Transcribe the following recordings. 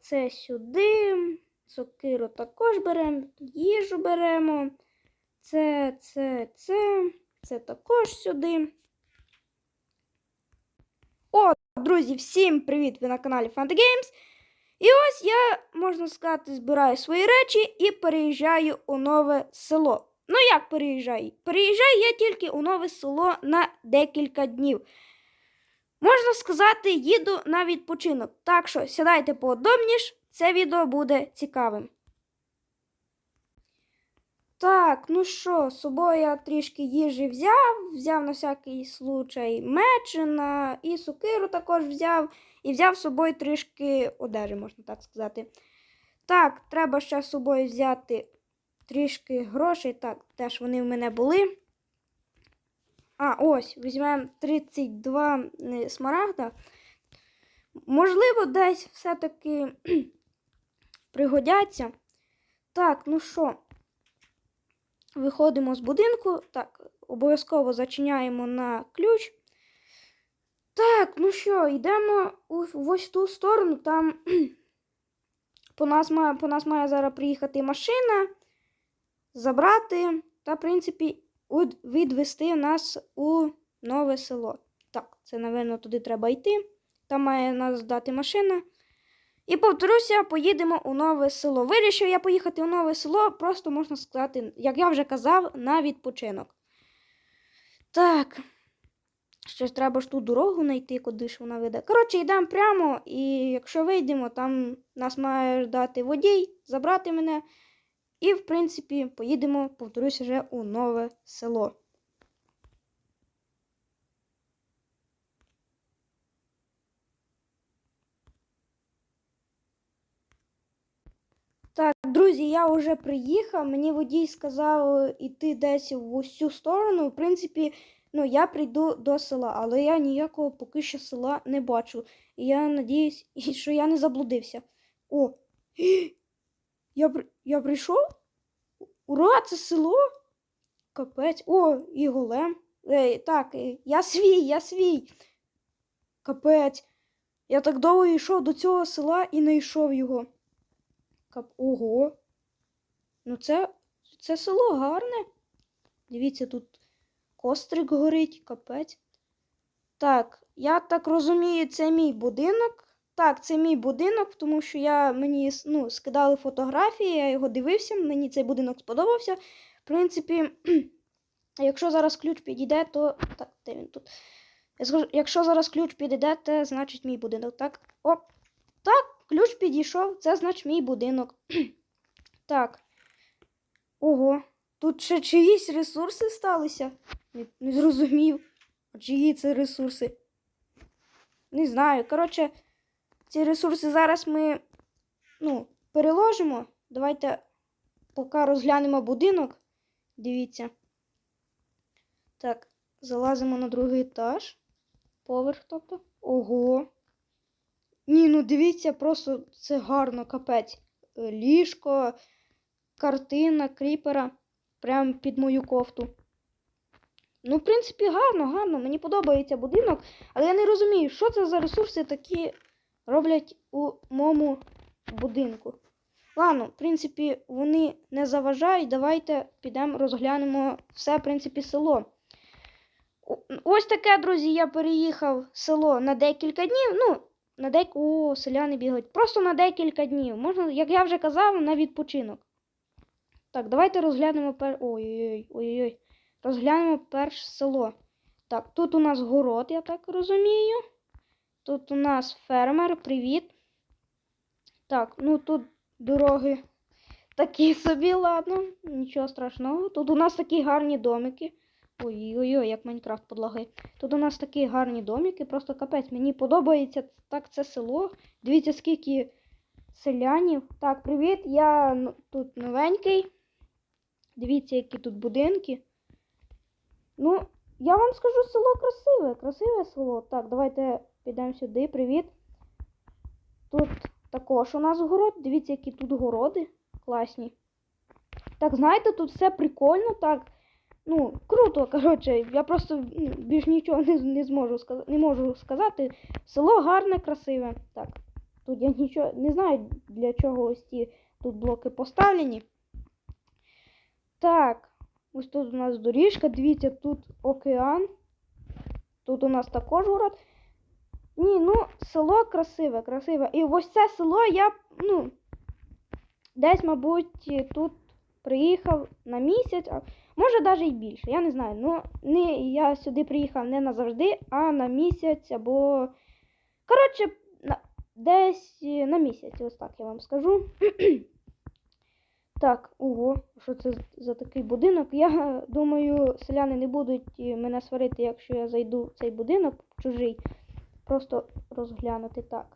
Це сюди. Сокиру також беремо, їжу беремо. Це, це, це, це також сюди. О, друзі, всім привіт! Ви на каналі Fanta Games. І ось я, можна сказати, збираю свої речі і переїжджаю у нове село. Ну, як переїжджаю? Переїжджаю я тільки у нове село на декілька днів. Можна сказати, їду на відпочинок. Так що сідайте поудобніше, це відео буде цікавим. Так, ну що, з собою я трішки їжі взяв, взяв на всякий случай мечина і сокиру також взяв, і взяв з собою трішки одежі, можна так сказати. Так, треба ще з собою взяти трішки грошей. Так, теж вони в мене були. А, ось, візьмемо 32 е, смарагда. Можливо, десь все-таки пригодяться. Так, ну що, виходимо з будинку. Так, обов'язково зачиняємо на ключ. Так, ну що, йдемо в ось ту сторону. Там по нас має, по нас має зараз приїхати машина, забрати та, в принципі, відвести нас у нове село. Так, це, напевно, туди треба йти. Там має нас здати машина. І повторюся, поїдемо у нове село. Вирішив я поїхати у нове село, просто можна сказати, як я вже казав, на відпочинок. Так. Ще ж треба ж ту дорогу знайти, куди ж вона веде. Коротше, йдемо прямо, і якщо вийдемо, там нас має ждати водій, забрати мене. І, в принципі, поїдемо, повторюся, вже у нове село. Так, друзі, я вже приїхав. Мені водій сказав е, іти десь в цю сторону. В принципі, ну, я прийду до села, але я ніякого поки що села не бачу. І я надіюсь, що я не заблудився. О! Я, я прийшов? Ура, це село? Капець. О, і голем. Ей, так, е, я свій, я свій. Капець. Я так довго йшов до цього села і не йшов його. Кап... Ого. Ну це, це село гарне. Дивіться, тут кострик горить, капець. Так, я так розумію, це мій будинок. Так, це мій будинок, тому що я мені ну, скидали фотографії, я його дивився, мені цей будинок сподобався. В принципі, якщо зараз ключ підійде, то. Так, де він тут? Якщо зараз ключ підійде, то значить мій будинок. Так. Оп. Так, ключ підійшов, це значить мій будинок. так. Ого. Тут ще чиїсь ресурси сталися? Не, не зрозумів. Чиї це ресурси? Не знаю. Коротше, ці ресурси зараз ми ну, переложимо. Давайте поки розглянемо будинок. Дивіться. Так, залазимо на другий етаж. Поверх, тобто. Ого. Ні, ну дивіться, просто це гарно, капець. Е, Ліжко, картина, кріпера. Прямо під мою кофту. Ну, в принципі, гарно, гарно. Мені подобається будинок, але я не розумію, що це за ресурси такі роблять у моєму будинку. Ладно, в принципі, вони не заважають. Давайте підемо розглянемо все, в принципі, село. Ось таке, друзі, я переїхав в село на декілька днів. Ну, на дек... О, селяни бігають. Просто на декілька днів. Можна, як я вже казав, на відпочинок. Так, давайте розглянемо пер. Ой-ой-ой, ой-ой. Розглянемо перше село. Так, тут у нас город, я так розумію. Тут у нас фермер, привіт. Так, ну тут дороги такі собі, ладно, нічого страшного. Тут у нас такі гарні домики. Ой-ой-ой, як Майнкрафт подлагає. Тут у нас такі гарні домики, просто капець. Мені подобається так це село. Дивіться, скільки селянів. Так, привіт, я тут новенький. Дивіться, які тут будинки. Ну, я вам скажу, село красиве, красиве село. Так, давайте підемо сюди. Привіт. Тут також у нас город. Дивіться, які тут городи класні. Так, знаєте, тут все прикольно, так. Ну, круто, коротше, я просто ну, більш нічого не, не зможу не можу сказати. Село гарне, красиве. Так. Тут я нічого не знаю, для чого ось ці тут блоки поставлені. Так, ось тут у нас доріжка. Дивіться, тут океан. Тут у нас також город. Ні, ну, село красиве, красиве. І ось це село я, ну, десь, мабуть, тут приїхав на місяць, а може навіть і більше. Я не знаю. Ну, не, я сюди приїхав не назавжди, а на місяць або. Коротше, на, десь е, на місяць, ось так я вам скажу. Так, ого, що це за такий будинок? Я думаю, селяни не будуть е, мене сварити, якщо я зайду в цей будинок чужий. Просто розглянути так.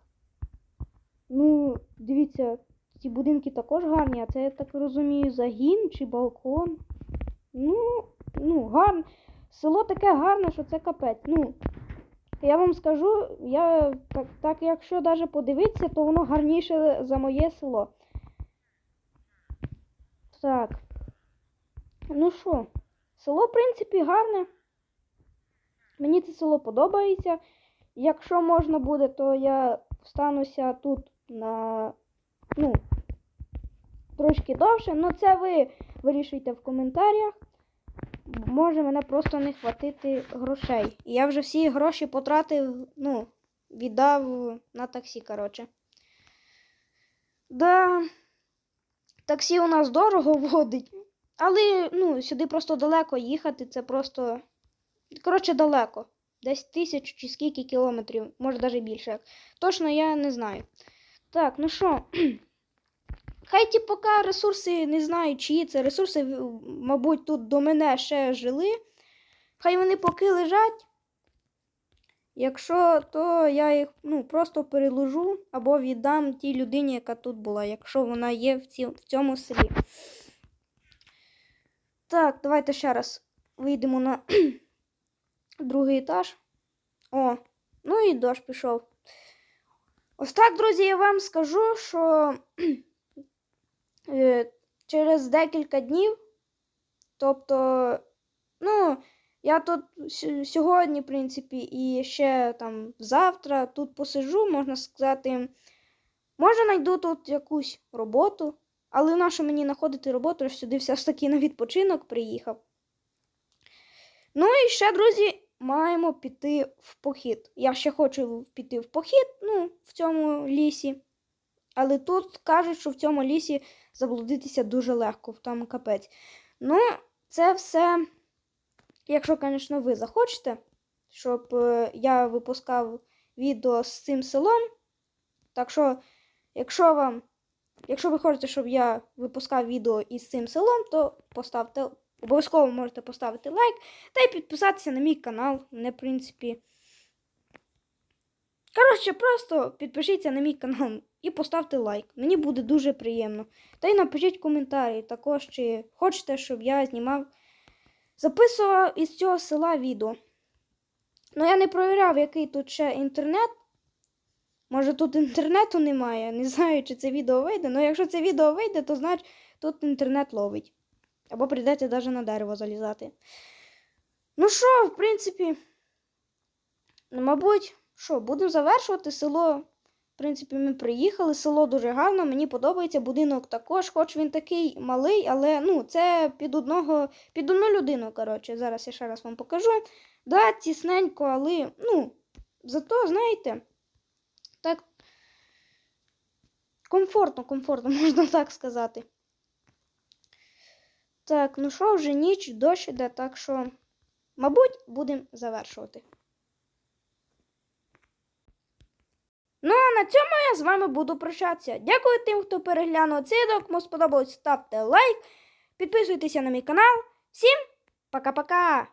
Ну, дивіться, ці будинки також гарні, а це, я так розумію, загін чи балкон. Ну, ну, гарно. Село таке гарне, що це капець. Ну, я вам скажу, я так, так якщо навіть подивитися, то воно гарніше за моє село. Так. Ну що, село, в принципі, гарне. Мені це село подобається. Якщо можна буде, то я встануся тут на ну, трошки довше. Ну це ви вирішуйте в коментарях. Може мене просто не хватити грошей. І я вже всі гроші потратив, ну, віддав на таксі, коротше. Да, таксі у нас дорого водить. Але ну, сюди просто далеко їхати, це просто. Коротше, далеко. Десь тисячу чи скільки кілометрів, може навіть більше. Точно я не знаю. Так, ну що. Хай ті поки ресурси не знаю, чиї це ресурси, мабуть, тут до мене ще жили. Хай вони поки лежать. Якщо, то я їх ну, просто переложу або віддам тій людині, яка тут була, якщо вона є в, ці, в цьому селі. Так, давайте ще раз вийдемо на другий етаж. О, ну і дощ пішов. Ось так, друзі, я вам скажу, що е, через декілька днів, тобто, ну, я тут сьогодні, в принципі, і ще там завтра тут посижу, можна сказати, може знайду тут якусь роботу, але нащо мені знаходити роботу, я сюди все ж таки на відпочинок приїхав. Ну і ще, друзі, маємо піти в похід. Я ще хочу піти в похід, ну, в цьому лісі. Але тут кажуть, що в цьому лісі заблудитися дуже легко, там капець. Ну, це все, якщо, звісно, ви захочете, щоб е, я випускав відео з цим селом. Так що, якщо вам, якщо ви хочете, щоб я випускав відео із цим селом, то поставте, обов'язково можете поставити лайк та й підписатися на мій канал. Мене, в принципі. Коротше, просто підпишіться на мій канал і поставте лайк. Мені буде дуже приємно. Та й напишіть коментарі також, чи хочете, щоб я знімав, записував із цього села відео. Ну, я не провіряв, який тут ще інтернет. Може тут інтернету немає. Не знаю, чи це відео вийде. Ну, якщо це відео вийде, то значить тут інтернет ловить. Або прийдеться навіть на дерево залізати. Ну що, в принципі, ну, мабуть, що, будемо завершувати село. В принципі, ми приїхали. Село дуже гарно, мені подобається. Будинок також, хоч він такий малий, але ну, це під одного, під одну людину. Коротше, зараз я ще раз вам покажу. Да, тісненько, але ну, зато, знаєте, так комфортно, комфортно, можна так сказати. Так, ну що, вже ніч, дощ іде, так що, мабуть, будемо завершувати. Ну, а на цьому я з вами буду прощатися. Дякую тим, хто переглянув цей відео. Кому сподобалось, ставте лайк, підписуйтеся на мій канал. Всім пока-пока!